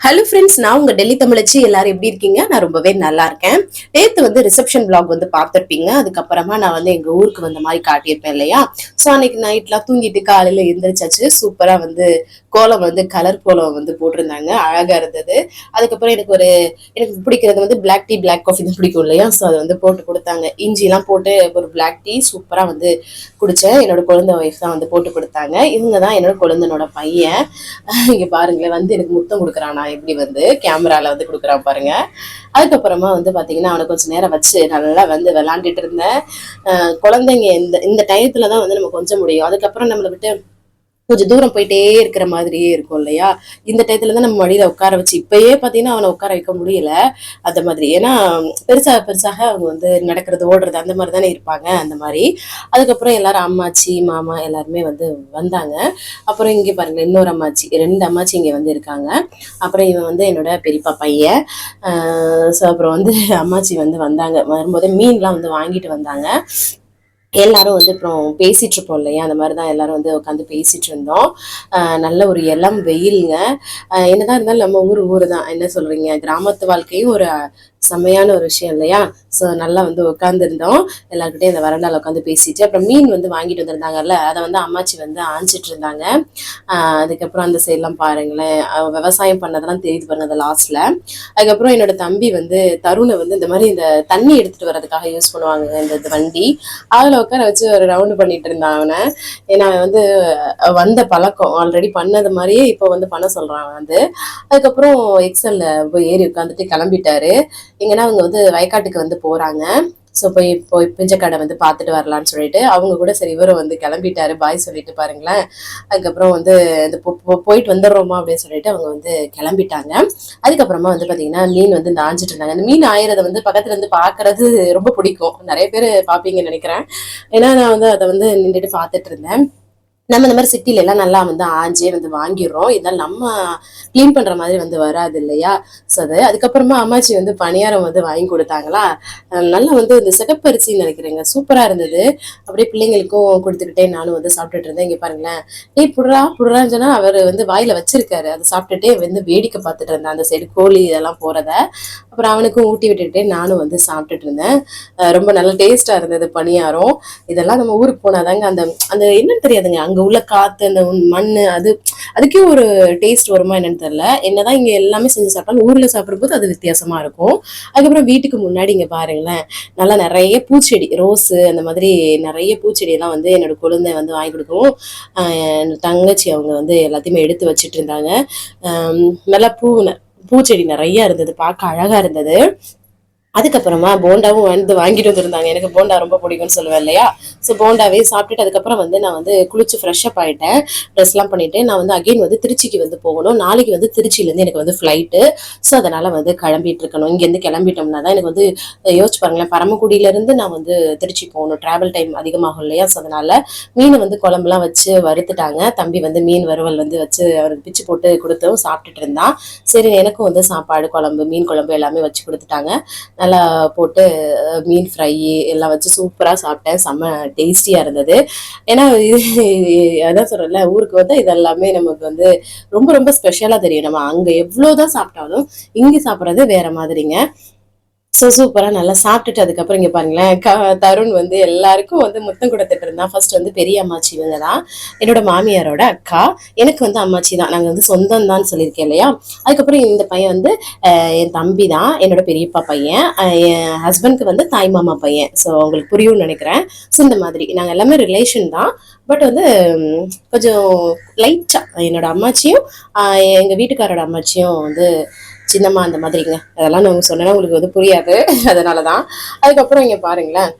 Hello friends நான் உங்க டெல்லி தமிழச்சி. எல்லாரும் எப்படி இருக்கீங்க? நான் ரொம்பவே நல்லா இருக்கேன். நேற்று வந்து ரிசப்ஷன் பிளாக் வந்து பார்த்துருப்பீங்க. அதுக்கப்புறமா நான் வந்து எங்க ஊருக்கு வந்த மாதிரி காட்டியிருப்பேன் இல்லையா? ஸோ அன்னைக்கு நைட்லாம் தூங்கிட்டு காலையில எழுந்திரிச்சாச்சு சூப்பரா வந்து கோலம் வந்து கலர் கோலம் வந்து போட்டிருந்தாங்க. அழகா இருந்தது. அதுக்கப்புறம் எனக்கு ஒரு எனக்கு பிடிக்கிறது வந்து பிளாக் டீ பிளாக் காஃபி தான் பிடிக்கும் இல்லையா? ஸோ அதை வந்து போட்டு கொடுத்தாங்க. இஞ்சிலாம் போட்டு ஒரு பிளாக் டீ சூப்பரா வந்து குடிச்சேன். என்னோட குழந்தை ஒய்ஃப் தான் வந்து போட்டு கொடுத்தாங்க. இவங்க தான் என்னோட குழந்தைனோட பையன். இங்க பாருங்களேன் வந்து எனக்கு முத்தம் கொடுக்குறானா? எப்படி வந்து கேமரால வந்து கொடுக்குறான் பாருங்க. அதுக்கப்புறமா வந்து பாத்தீங்கன்னா அவனை கொஞ்சம் நேரம் வச்சு நல்லா வந்து விளாண்டுட்டு இருந்தேன். குழந்தைங்க இந்த இந்த டயத்துல தான் வந்து நம்ம கொஞ்சம் முடியும். அதுக்கப்புறம் நம்மளை விட்டு கொஞ்சம் தூரம் போயிட்டே இருக்கிற மாதிரியே இருக்கும் இல்லையா? இந்த டயத்துல தான் நம்ம வழியில உட்கார வச்சு இப்பயே பாத்தீங்கன்னா அவனை உட்கார வைக்க முடியல. அந்த மாதிரி. ஏன்னா பெருசாக பெருசாக அவங்க வந்து நடக்கிறது ஓடுறது அந்த மாதிரி தானே இருப்பாங்க அந்த மாதிரி. அதுக்கப்புறம் எல்லாரும் அம்மாச்சி மாமா எல்லாருமே வந்து வந்தாங்க. அப்புறம் இங்கே பாருங்க இன்னொரு அம்மாச்சி ரெண்டு அம்மாச்சி இங்கே வந்து இருக்காங்க. அப்புறம் இவன் வந்து என்னோட பெரியப்பா பையன். ஸோ அப்புறம் வந்து அம்மாச்சி வந்து வந்தாங்க. வரும்போது மீன்லாம் வந்து வாங்கிட்டு வந்தாங்க. எல்லாரும் வந்து அப்புறம் பேசிட்டு இருப்போம் இல்லையா? அந்த மாதிரி தான் எல்லாரும் வந்து உட்காந்து பேசிட்டு இருந்தோம் நல்ல ஒரு இளம் வெயிலுங்க. என்னதான் இருந்தாலும் நம்ம ஊர் ஊர் தான் என்ன சொல்றீங்க? கிராமத்து வாழ்க்கையும் ஒரு செம்மையான ஒரு விஷயம் இல்லையா? ஸோ நல்லா வந்து உட்காந்துருந்தோம் எல்லாருக்கிட்டையும் இந்த வரண்டால உட்காந்து பேசிட்டு அப்புறம் மீன் வந்து வாங்கிட்டு வந்திருந்தாங்கல்ல அதை வந்து அம்மாச்சி வந்து ஆஞ்சிட்டு இருந்தாங்க. அதுக்கப்புறம் அந்த சைட்லாம் பாருங்களேன். விவசாயம் பண்ணதெல்லாம் தெரியுது பாருங்க அந்த லாஸ்ட்ல அதுக்கப்புறம் என்னோட தம்பி வந்து தருணை வந்து இந்த மாதிரி இந்த தண்ணி எடுத்துட்டு வர்றதுக்காக யூஸ் பண்ணுவாங்க இந்த வண்டி. அதில் உட்கார வச்சு ஒரு ரவுண்டு பண்ணிட்டு இருந்தான் அவனை. ஏன்னா அவன் வந்து வந்த பழக்கம் ஆல்ரெடி பண்ணது மாதிரியே இப்போ வந்து பண்ண சொல்றான் வந்து. அதுக்கப்புறம் எக்ஸல்ல போய் ஏறி உட்காந்துட்டு கிளம்பிட்டாரு. எங்கன்னா அவங்க வந்து வயக்காட்டுக்கு வந்து போறாங்க. ஸோ போய் போய் பிஞ்சக்கடை வந்து பார்த்துட்டு வரலான்னு சொல்லிட்டு அவங்க கூட சரி இவரும் வந்து கிளம்பிட்டாரு. பாய் சொல்லிட்டு பாருங்களேன். அதுக்கப்புறம் வந்து இந்த போயிட்டு வந்துடுறோமா அப்படின்னு சொல்லிட்டு அவங்க வந்து கிளம்பிட்டாங்க. அதுக்கப்புறமா வந்து பார்த்தீங்கன்னா மீன் வந்து நாஞ்சிட்டு இருந்தாங்க. அந்த மீன் ஆயிரதை வந்து பக்கத்துல இருந்து பார்க்கறது ரொம்ப பிடிக்கும். நிறைய பேர் பார்ப்பீங்கன்னு நினைக்கிறேன். ஏன்னா நான் வந்து அதை வந்து நின்றுட்டு பார்த்துட்டு இருந்தேன். நம்ம இந்த மாதிரி சிட்டில எல்லாம் நல்லா வந்து ஆஞ்சே வந்து வாங்கிடுறோம். இதெல்லாம் நம்ம க்ளீன் பண்ற மாதிரி வந்து வராது இல்லையா? ஸோ அது அதுக்கப்புறமா அம்மாச்சி வந்து பணியாரம் வந்து வாங்கி கொடுத்தாங்களா? நல்லா வந்து இந்த சிகப்பரிசின்னு நினைக்கிறேங்க. சூப்பரா இருந்தது. அப்படியே பிள்ளைங்களுக்கும் கொடுத்துக்கிட்டே நானும் வந்து சாப்பிட்டுட்டு இருந்தேன். இங்க பாருங்களேன். ஏய் புடுறா புடுறான்னு சொன்னா அவர் வந்து வாயில வச்சிருக்காரு. அதை சாப்பிட்டுட்டே வந்து வேடிக்கை பார்த்துட்டு இருந்தேன். அந்த சைடு கோழி இதெல்லாம் போறத. அப்புறம் அவனுக்கும் ஊட்டி விட்டுட்டே நானும் வந்து சாப்பிட்டுட்டு இருந்தேன். ரொம்ப நல்ல டேஸ்டா இருந்தது பணியாரம். இதெல்லாம் நம்ம ஊருக்கு போனாதாங்க அந்த அந்த என்னன்னு தெரியாதுங்க. அங்க உள்ள காத்து அந்த மண் அது அதுக்கே ஒரு டேஸ்ட் வருமா என்னன்னு தெரியல. என்னதான் இங்க எல்லாமே செஞ்சு சாப்பிட்டாலும் ஊர்ல சாப்பிடும்போது அது வித்தியாசமா இருக்கும். அதுக்கப்புறம் வீட்டுக்கு முன்னாடி இங்க பாருங்களேன் நல்லா நிறைய பூச்செடி ரோஸு அந்த மாதிரி நிறைய பூச்செடி எல்லாம் வந்து என்னோட குழந்தை வந்து வாங்கி கொடுக்கவும் தங்கச்சி அவங்க வந்து எல்லாத்தையுமே எடுத்து வச்சிட்டு இருந்தாங்க. நல்லா பூ பூச்செடி நிறைய இருந்தது பார்க்க அழகா இருந்தது. அதுக்கப்புறமா போண்டாவும் வந்து வாங்கிட்டு வந்திருந்தாங்க. எனக்கு போண்டா ரொம்ப பிடிக்கும்னு சொல்லுவேன் இல்லையா? ஸோ போண்டாவே சாப்பிட்டுட்டு அதுக்கப்புறம் வந்து நான் வந்து குளிச்சு ஃப்ரெஷ் அப் ஆயிட்டேன். ட்ரெஸ்லாம் பண்ணிட்டு நான் வந்து அகைன் வந்து திருச்சிக்கு வந்து போகணும். நாளைக்கு வந்து திருச்சியிலேருந்து எனக்கு வந்து ஃப்ளைட்டு ஸோ அதனால் வந்து கிளம்பிட்டு இருக்கணும். இங்கேருந்து கிளம்பிட்டோம்னா தான் எனக்கு வந்து யோசிச்சு பாருங்களேன். பரமக்குடியிலேருந்து நான் வந்து திருச்சி போகணும். ட்ராவல் டைம் அதிகமாகும் இல்லையா? ஸோ அதனால் மீன் வந்து குழம்புலாம் வச்சு வறுத்துட்டாங்க. தம்பி வந்து மீன் வறுவல் வந்து வச்சு அவருக்கு பிச்சு போட்டு கொடுத்தும் சாப்பிட்டுட்டு இருந்தான். சரி எனக்கும் வந்து சாப்பாடு குழம்பு மீன் குழம்பு எல்லாமே வச்சு கொடுத்துட்டாங்க. நல்லா போட்டு மீன் ஃப்ரை எல்லாம் வச்சு சூப்பராக சாப்பிட்டேன். செம்ம டேஸ்டியாக இருந்தது. ஏன்னா இது அதான் சொல்கிறேன்ல ஊருக்கு வந்து இதெல்லாமே நமக்கு வந்து ரொம்ப ரொம்ப ஸ்பெஷலாக தெரியும். நம்ம அங்கே எவ்வளோதான் சாப்பிட்டாலும் இங்கே சாப்பிட்றது வேற மாதிரிங்க. ஸோ சூப்பராக நல்லா சாப்பிட்டுட்டு அதுக்கப்புறம் இங்கே பாருங்களேன் க தருண் வந்து எல்லாருக்கும் வந்து முத்தம் கொடுத்துட்டு இருந்தான். ஃபர்ஸ்ட் வந்து பெரிய அம்மாச்சி இவங்க தான். என்னோட மாமியாரோட அக்கா எனக்கு வந்து அம்மாச்சி தான். நாங்கள் வந்து சொந்தம் தான் சொல்லியிருக்கேன் இல்லையா? அதுக்கப்புறம் இந்த பையன் வந்து என் தம்பி தான். என்னோட பெரியப்பா பையன். என் ஹஸ்பண்ட்க்கு வந்து தாய் மாமா பையன். ஸோ உங்களுக்கு புரியும்னு நினைக்கிறேன். ஸோ இந்த மாதிரி. நாங்கள் எல்லாமே ரிலேஷன் தான். பட் வந்து கொஞ்சம் லைட்டாக என்னோட அம்மாச்சியும் எங்கள் வீட்டுக்காரோட அம்மாச்சியும் வந்து சின்னம்மா அந்த மாதிரிங்க. அதெல்லாம் நான் சொன்னேன்னா உங்களுக்கு வந்து புரியாது. அதனால தான் அதுக்கப்புறம் இங்கே பாருங்களேன்.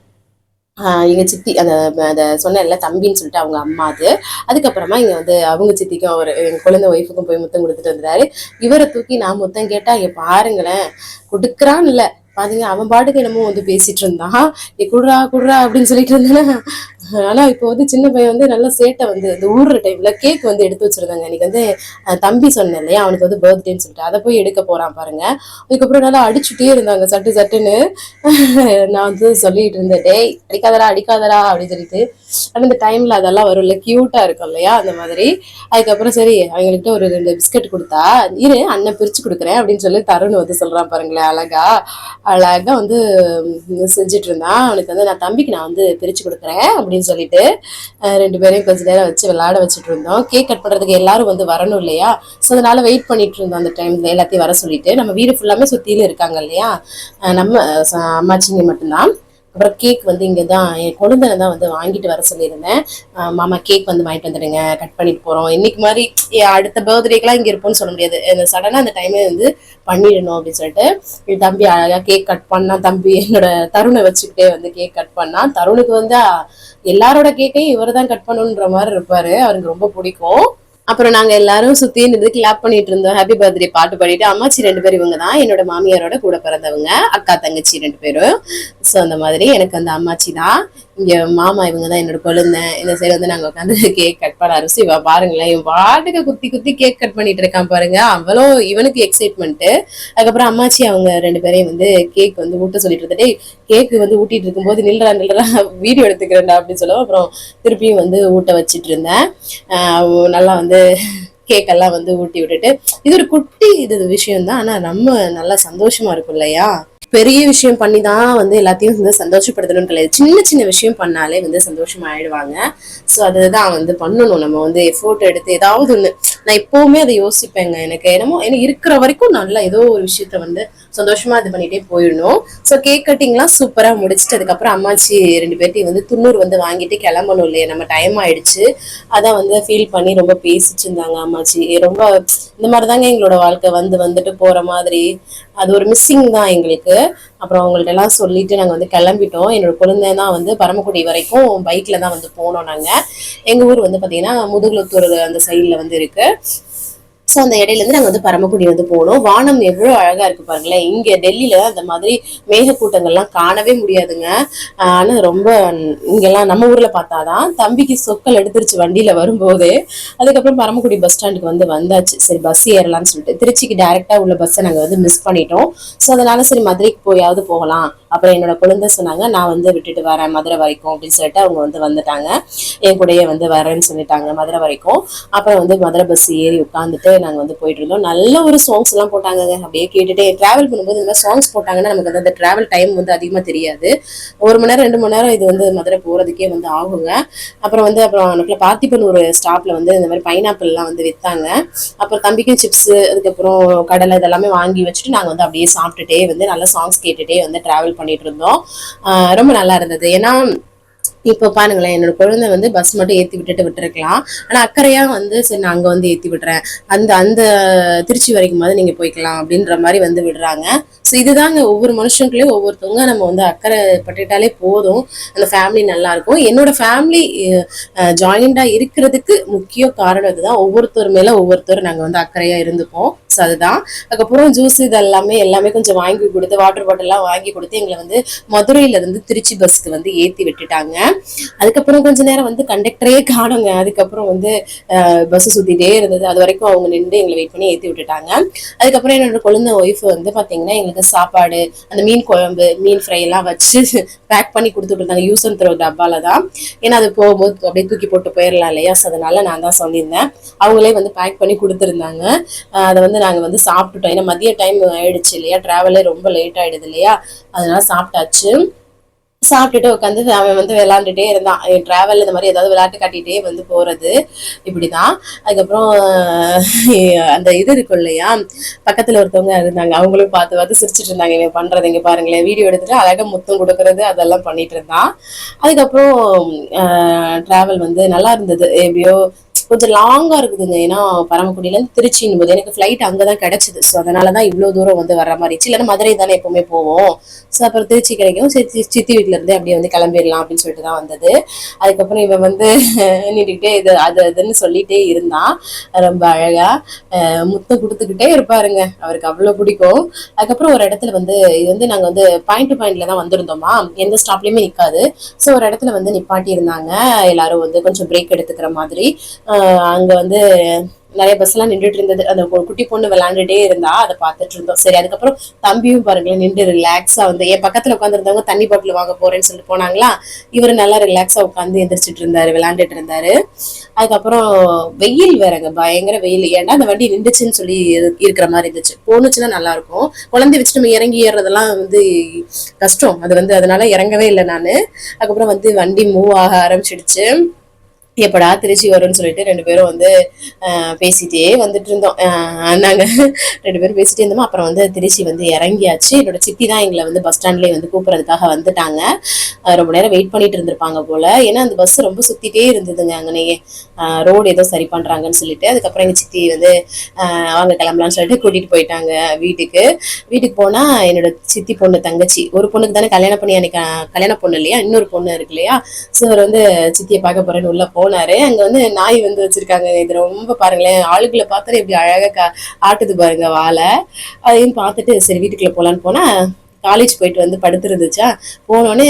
எங்கள் சித்தி அந்த அந்த சொன்னேன்ல தம்பின்னு சொல்லிட்டு அவங்க அம்மா அது. அதுக்கப்புறமா இங்கே வந்து அவங்க சித்திக்கும் அவர் எங்கள் குழந்தை ஒய்ஃபுக்கும் போய் முத்தம் கொடுத்துட்டு வந்தாரு. இவரை தூக்கி நான் முத்தம் கேட்டால் இங்கே பாருங்களேன் கொடுக்குறான்னு இல்லை. பாத்தீங்க அவன் பாட்டுக்கு என்னமோ வந்து பேசிட்டு இருந்தான். நீ குடுறா குடுறா அப்படின்னு சொல்லிட்டு இருந்தேன்னா ஆனா இப்போ வந்து சின்ன பையன் வந்து நல்ல சேட்டை வந்து இந்த ஊடுற டைம்ல கேக் வந்து எடுத்து வச்சிருந்தாங்க. இன்னைக்கு வந்து தம்பி சொன்னேன் இல்லையா அவனுக்கு வந்து பர்த்டேன்னு சொல்லிட்டு. அதை போய் எடுக்க போறான் பாருங்க. அதுக்கப்புறம் நல்லா அடிச்சுட்டே இருந்தாங்க சட்டு சட்டுன்னு. நான் வந்து சொல்லிட்டு இருந்தேன் டேய் அடிக்காதடா அடிக்காதடா அப்படின்னு சொல்லிட்டு. ஆனா இந்த டைம்ல அதெல்லாம் வரும்ல கியூட்டா இருக்கும் இல்லையா அந்த மாதிரி. அதுக்கப்புறம் சரி அவங்கள்ட்ட ஒரு ரெண்டு பிஸ்கட் கொடுத்தா இரு அண்ணன் பிரிச்சு கொடுக்குறேன் அப்படின்னு சொல்லி தருண் வந்து சொல்றான் பாருங்களேன் அழகா. அழகா வந்து செஞ்சுட்டு இருந்தான் அவனுக்கு வந்து நான் தம்பிக்கு நான் வந்து பிரித்து கொடுக்குறேன் அப்படின்னு சொல்லிட்டு ரெண்டு பேரையும் கொஞ்ச நேரம் வச்சு விளையாட வச்சுட்டு இருந்தோம் கேக் கட் பண்ணுறதுக்கு எல்லாரும் வந்து வரணும் இல்லையா? ஸோ அதனால வெயிட் பண்ணிட்டு இருந்தோம் அந்த டைம்ல எல்லாத்தையும் வர சொல்லிட்டு. நம்ம வீடு ஃபுல்லாமே சுற்றிலும் இருக்காங்க இல்லையா? நம்ம அம்மாச்சிங்க மட்டும்தான். அப்புறம் கேக் வந்து இங்கே தான் என் கொழுந்தனை தான் வந்து வாங்கிட்டு வர சொல்லியிருந்தேன். மாமா கேக் வந்து வாங்கிட்டு வந்துடுங்க கட் பண்ணிட்டு போகிறோம் இன்னைக்கு மாதிரி அடுத்த பர்த்டேக்கெலாம் இங்கே இருப்போம்னு சொல்ல முடியாது. இந்த சடனாக அந்த டைமே வந்து பண்ணிடணும் அப்படின்னு சொல்லிட்டு என் தம்பி அழகாக கேக் கட் பண்ணால் தம்பி என்னோட தருணை வச்சுக்கிட்டே வந்து கேக் கட் பண்ணால் தருணுக்கு வந்து எல்லாரோட கேக்கையும் இவர் தான் கட் பண்ணணுன்ற மாதிரி இருப்பார். அவருக்கு ரொம்ப பிடிக்கும். அப்புறம் நாங்க எல்லாரும் சுத்தி நின்று கிளாப் பண்ணிட்டு இருந்தோம். ஹாப்பி பர்த்டே பாட்டு பாடிட்டு. அம்மாச்சி ரெண்டு பேரும் இவங்க தான் என்னோட மாமியாரோட கூட பிறந்தவங்க அக்கா தங்கச்சி ரெண்டு பேரும். ஸோ அந்த மாதிரி எனக்கு அந்த அம்மாச்சி தான் இங்க மாமா இவங்க தான் என்னோட குழந்தை இந்த சைடு வந்து நாங்க உட்காந்து கேக் கட் பண்ண ஆரம்பிச்சு இவன் பாருங்களேன். இவன் பாட்டுக்கு குத்தி குத்தி கேக் கட் பண்ணிட்டு இருக்கான் பாருங்க. அவ்வளோ இவனுக்கு எக்ஸைட்மெண்ட் அதுக்கப்புறம் அம்மாச்சி அவங்க ரெண்டு பேரையும் வந்து கேக் வந்து ஊட்ட சொல்லிட்டு இருந்தே கேக் வந்து ஊட்டிட்டு இருக்கும்போது நில்றா நில்றா வீடியோ எடுத்துக்கிறேன்டா அப்படின்னு சொல்லுவோம் அப்புறம் திருப்பியும் வந்து ஊட்ட வச்சிட்டு இருந்தேன். நல்லா வந்து கேக் எல்லாம் வந்து ஊட்டி விட்டுட்டு. இது ஒரு குட்டி இது விஷயம் தான் ஆனா நம்ம நல்லா சந்தோஷமா இருக்கும் இல்லையா? பெரிய விஷயம் பண்ணி தான் வந்து எல்லாத்தையும் வந்து சந்தோஷப்படுத்தணும்னு கிடையாது. சின்ன சின்ன விஷயம் பண்ணாலே வந்து சந்தோஷமா ஆயிடுவாங்க ஸோ அதுதான் வந்து பண்ணணும். நம்ம வந்து எஃபோர்ட் எடுத்து ஏதாவது ஒன்று நான் எப்பவுமே அதை யோசிப்பேங்க. எனக்கு என்னமோ எனக்கு இருக்கிற வரைக்கும் நல்லா ஏதோ ஒரு விஷயத்த வந்து சந்தோஷமா இது பண்ணிட்டே போயிடணும். ஸோ கேக் கட்டிங்லாம் சூப்பரா முடிச்சுட்டு அதுக்கப்புறம் அம்மாச்சி ரெண்டு பேர்ட்டையும் வந்து துண்ணூறு வந்து வாங்கிட்டு கிளம்பணும் இல்லையா? நம்ம டைம் ஆயிடுச்சு. அதான் வந்து ஃபீல் பண்ணி ரொம்ப பேசிட்டு இருந்தாங்க அம்மாச்சி ரொம்ப இந்த மாதிரி தாங்க எங்களோட வாழ்க்கை. வந்து வந்துட்டு போற மாதிரி. அது ஒரு மிஸ்ஸிங் தான் எங்களுக்கு. அப்புறம் அவங்கள்ட்ட எல்லாம் சொல்லிட்டு நாங்க வந்து கிளம்பிட்டோம். என்னோட குழந்தை தான் வந்து பரமக்குடி வரைக்கும் பைக்ல தான் வந்து போனோம் நாங்க. எங்க ஊர் வந்து பாத்தீங்கன்னா முதுகுலத்தூர் அந்த சைட்ல வந்து இருக்கு. ஸோ அந்த இடையில இருந்து நாங்கள் வந்து பரமக்குடி வந்து போனோம். வானம் எவ்வளோ அழகா இருக்கு பாருங்களேன் இங்க டெல்லியில அந்த மாதிரி மேகக்கூட்டங்கள்லாம் காணவே முடியாதுங்க. ஆனால் ஆனா ரொம்ப இங்கெல்லாம் நம்ம ஊர்ல பார்த்தாதான் தம்பிக்கு சொக்கல் எடுத்துருச்சு வண்டியில வரும்போது. அதுக்கப்புறம் பரமக்குடி பஸ் ஸ்டாண்டுக்கு வந்து வந்தாச்சு. சரி பஸ் ஏறலாம்னு சொல்லிட்டு. திருச்சிக்கு டைரக்டா உள்ள பஸ்ஸை நாங்கள் வந்து மிஸ் பண்ணிட்டோம். ஸோ அதனால சரி மதுரைக்கு போயாவது போகலாம். அப்புறம் என்னோட குழந்தை சொன்னாங்க நான் வந்து விட்டுட்டு வரேன் மதுரை வரைக்கும் அப்படின்னு சொல்லிட்டு அவங்க வந்து வந்துட்டாங்க. என் கூடயே வந்து வரேன்னு சொல்லிட்டாங்க மதுரை வரைக்கும். அப்புறம் வந்து மதுரை பஸ் ஏறி உட்காந்துட்டு நாங்கள் வந்து போயிட்டு இருந்தோம். நல்ல ஒரு சாங்ஸ் எல்லாம் போட்டாங்க அப்படியே கேட்டுட்டு டிராவல் பண்ணும்போது இந்த மாதிரி சாங்ஸ் போட்டாங்கன்னா நமக்கு வந்து அந்த டிராவல் டைம் வந்து அதிகமாக தெரியாது. ஒரு மணி நேரம் ரெண்டு மணி நேரம் இது வந்து மதுரை போகிறதுக்கே வந்து ஆகுங்க. அப்புறம் வந்து அப்புறம் நமக்குள்ள பார்த்திபன் ஒரு ஸ்டாப்ல வந்து இந்த மாதிரி பைனாப்பிள்லாம் வந்து வித்தாங்க. அப்புறம் தம்பிக்கும் சிப்ஸ் அதுக்கப்புறம் கடலை இதெல்லாமே வாங்கி வச்சுட்டு நாங்கள் வந்து அப்படியே சாப்பிட்டுட்டே வந்து நல்லா சாங்ஸ் கேட்டுட்டே வந்து டிராவல் பண்ணிட்டு இருந்தோம் ஆஹ் ரொம்ப நல்லா இருந்தது. ஏன்னா இப்போ பாருங்களேன் என்னோட குழந்தை வந்து பஸ் மட்டும் ஏற்றி விட்டுட்டு விட்டுருக்கலாம். ஆனால் அக்கறையா வந்து சரி நான் அங்கே வந்து ஏற்றி விடுறேன். அந்த அந்த திருச்சி வரைக்கும் மாதிரி நீங்கள் போய்க்கலாம் அப்படின்ற மாதிரி வந்து விடுறாங்க. ஸோ இதுதாங்க ஒவ்வொரு மனுஷங்களையும் ஒவ்வொருத்தவங்க நம்ம வந்து அக்கறை பட்டுட்டாலே போதும். அந்த ஃபேமிலி நல்லா இருக்கும் என்னோட ஃபேமிலி ஜாயிண்டாக இருக்கிறதுக்கு முக்கிய காரணம் இதுதான். ஒவ்வொருத்தர் மேலே ஒவ்வொருத்தரும் நாங்கள் வந்து அக்கறையாக இருந்துப்போம். ஸோ அதுதான். அதுக்கப்புறம் ஜூஸ் இது எல்லாமே எல்லாமே கொஞ்சம் வாங்கி கொடுத்து வாட்டர் பாட்டில்லாம் வாங்கி கொடுத்து எங்களை வந்து மதுரையில இருந்து திருச்சி பஸ்க்கு வந்து ஏற்றி விட்டுட்டாங்க. அதுக்கப்புறம் கொஞ்ச நேரம் வந்து கண்டக்டரே காணுங்க. அதுக்கப்புறம் வந்து பஸ் சுத்திட்டே இருந்தது. அது வரைக்கும் அவங்க நின்று எங்களை வெயிட் பண்ணி ஏற்றி விட்டுட்டாங்க. அதுக்கப்புறம் என்னோட குழந்தை ஒய்ஃப் வந்து பார்த்தீங்கன்னா எங்களுக்கு சாப்பாடு அந்த மீன் குழம்பு மீன் ஃப்ரை எல்லாம் வச்சு பேக் பண்ணி கொடுத்துட்டு இருந்தாங்க யூஸ் அண்ட் த்ரோ டப்பால தான். ஏன்னா அது போகும்போது அப்படியே தூக்கி போட்டு போயிடலாம் இல்லையா? ஸோ அதனால நான் தான் சொல்லியிருந்தேன். அவங்களே வந்து பேக் பண்ணி கொடுத்துருந்தாங்க. அதை வந்து நாங்கள் வந்து சாப்பிட்டுட்டோம். ஏன்னா மதிய டைம் ஆயிடுச்சு இல்லையா? ட்ராவலே ரொம்ப லேட் ஆயிடுது இல்லையா? அதனால சாப்பிட்டாச்சு. சாப்பிட்டுட்டு உட்காந்து அவன் வந்து விளாண்டுட்டே இருந்தான். ட்ராவல் இந்த மாதிரி ஏதாவது விளையாட்டு காட்டிகிட்டே வந்து போறது. இப்படிதான். அதுக்கப்புறம் அந்த இது இருக்கும் இல்லையா? பக்கத்துல ஒருத்தவங்க இருந்தாங்க. அவங்களும் பார்த்து பார்த்து சிரிச்சிட்டு இருந்தாங்க. இவன் பண்ணுறது இங்கே பாருங்களேன். வீடியோ எடுத்துட்டு அழகாக முத்தம் கொடுக்கறது அதெல்லாம் பண்ணிட்டு இருந்தான். அதுக்கப்புறம் டிராவல் வந்து நல்லா இருந்தது. எப்படியோ கொஞ்சம் லாங்காக இருக்குதுங்க. ஏன்னா பரமக்குடியில திருச்சின்னு போது எனக்கு ஃப்ளைட் அங்கே தான் கிடச்சிது. ஸோ அதனால தான் இவ்வளோ தூரம் வந்து வர மாதிரி இருந்துச்சு. இல்லைன்னா மதுரை தானே எப்பவுமே போவோம். ஸோ அப்புறம் திருச்சி கிடைக்கும் சித்தி சித்தி வீட்டுல அப்படியே வந்து கிளம்பிடலாம் அப்படின்னு சொல்லிட்டு தான் வந்தது. அதுக்கப்புறம் இவன் வந்து நின்றுக்கிட்டே இது அது அதுன்னு சொல்லிட்டே இருந்தான். ரொம்ப அழகாக முத்தம் கொடுத்துக்கிட்டே இருப்பாருங்க. அவருக்கு அவ்வளோ பிடிக்கும். அதுக்கப்புறம் ஒரு இடத்துல வந்து இது வந்து நாங்கள் வந்து பாயிண்ட் டு பாயிண்ட்ல தான் வந்திருந்தோமா? எந்த ஸ்டாப்லேயுமே நிற்காது ஸோ ஒரு இடத்துல வந்து நிப்பாட்டி இருந்தாங்க எல்லாரும் வந்து கொஞ்சம் பிரேக் எடுத்துக்கிற மாதிரி. அங்க வந்து நிறைய பஸ் எல்லாம் நின்றுட்டு இருந்தது. அந்த ஒரு குட்டி பொண்ணு விளையாண்டுட்டே இருந்தா அதை பார்த்துட்டு இருந்தோம். சரி அதுக்கப்புறம் தம்பியும் பாருங்களேன் நின்று ரிலாக்ஸா வந்து என் பக்கத்துல உட்காந்துருந்தவங்க தண்ணி பாட்டில் வாங்க போறேன்னு சொல்லிட்டு போனாங்களா? இவர் நல்லா ரிலாக்ஸா உட்காந்து எந்திரிச்சிட்டு இருந்தாரு விளையாண்டுட்டு இருந்தாரு. அதுக்கப்புறம் வெயில் வேறங்க பயங்கர வெயில். ஏன்டா அந்த வண்டி நின்றுச்சுன்னு சொல்லி இரு- இருக்கிற மாதிரி இருந்துச்சு. போனுச்சுன்னா நல்லா இருக்கும் குழந்தை வச்சுட்டு நம்ம இறங்கி ஏறுறதெல்லாம் வந்து கஷ்டம். அது வந்து அதனால இறங்கவே இல்லை நான். அதுக்கப்புறம் வந்து வண்டி மூவ் ஆக ஆரம்பிச்சிடுச்சு. எப்படா திருச்சி வரும்னு சொல்லிட்டு ரெண்டு பேரும் வந்து பேசிட்டே வந்துட்டு இருந்தோம். நாங்கள் ரெண்டு பேரும் பேசிட்டே இருந்தோம். அப்புறம் வந்து திருச்சி வந்து இறங்கியாச்சு. என்னோட சித்தி தான் எங்களை வந்து பஸ் ஸ்டாண்ட்லேயே வந்து கூப்பிட்றதுக்காக வந்துட்டாங்க. ரொம்ப நேரம் வெயிட் பண்ணிட்டு இருந்திருப்பாங்க போல. ஏன்னா அந்த பஸ் ரொம்ப சுத்திட்டே இருந்ததுங்க அங்கனையே ரோடு ஏதோ சரி பண்றாங்கன்னு சொல்லிட்டு. அதுக்கப்புறம் எங்க சித்தி வந்து வாங்க கிளம்பலாம்னு சொல்லிட்டு கூட்டிட்டு போயிட்டாங்க வீட்டுக்கு. வீட்டுக்கு போனா என்னோட சித்தி பொண்ணு தங்கச்சி. ஒரு பொண்ணுக்கு தானே கல்யாணம் பண்ணி அன்னைக்கு கல்யாண பொண்ணு இல்லையா? இன்னொரு பொண்ணு இருக்கு இல்லையா? ஸோ அவர் வந்து சித்தியை பார்க்க போறேன்னு உள்ள போனாரு. அங்க வந்து நாய் வந்து வச்சிருக்காங்க. இது ரொம்ப பாருங்களேன் ஆளுகளை பார்த்தா இப்படி அழகா கா- ஆட்டுது பாருங்க வாழை அதையும் பார்த்துட்டு சரி வீட்டுக்குள்ள போலான்னு போனா காலேஜ் போயிட்டு வந்து படுத்துருந்துச்சா? போனோடனே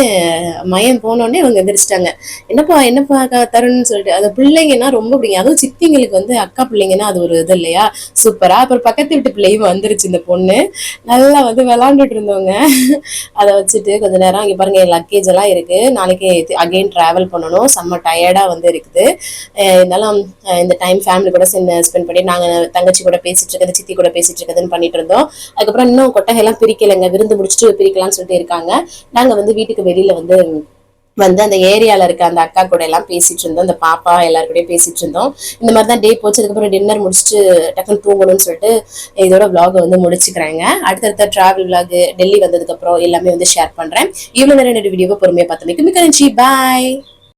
மயம் போனோடனே இவங்க எந்திரிச்சிட்டாங்க. என்னப்பா என்னப்பா க- தருண்னு சொல்லிட்டு அந்த பிள்ளைங்கன்னா ரொம்ப பிடிக்கும். அதுவும் சித்திங்களுக்கு வந்து அக்கா பிள்ளைங்கன்னா அது ஒரு இது இல்லையா? சூப்பரா? அப்புறம் பக்கத்து வீட்டு பிள்ளையும் வந்துருச்சு இந்த பொண்ணு. நல்லா வந்து விளாண்டுட்டு இருந்தவங்க. அதை வச்சுட்டு கொஞ்ச நேரம் இங்க பாருங்க லக்கேஜ் எல்லாம் இருக்கு. நாளைக்கு அகைன் டிராவல் பண்ணணும். செம்ம டயர்டா வந்து இருக்குது. இருந்தாலும் இந்த டைம் ஃபேமிலி கூட ஸ்பெண்ட் பண்ணி நாங்கள் தங்கச்சி கூட பேசிட்டு இருக்கிறது சித்தி கூட பேசிட்டு இருக்கிறதுன்னு பண்ணிட்டு இருந்தோம். அதுக்கப்புறம் இன்னும் கொட்டகை எல்லாம் பிரிக்கலைங்க. விருந்து முடிச்சுட்டு பிரிக்கலாம்னு சொல்லிட்டு இருக்காங்க. நாங்க வந்து வீட்டுக்கு வெளியில வந்து வந்து அந்த ஏரியால இருக்க அந்த அக்கா கூட எல்லாம் பேசிட்டு இருந்தோம். அந்த பாப்பா எல்லாரு கூடயும் பேசிட்டு இருந்தோம். இந்த மாதிரி தான் டே போச்சு. அதுக்கப்புறம் டின்னர் முடிச்சுட்டு டக்குன்னு தூங்கணும்னு சொல்லிட்டு இதோட vlog வந்து முடிச்சுக்கிறாங்க. அடுத்தடுத்த டிராவல் vlog டெல்லி வந்ததுக்கு அப்புறம் எல்லாமே வந்து ஷேர் பண்றேன். இவ்வளவு நேரம் என்னோட வீடியோவை பொறுமையா பார்த்தமைக்கு மிக்க நன்றி. பாய்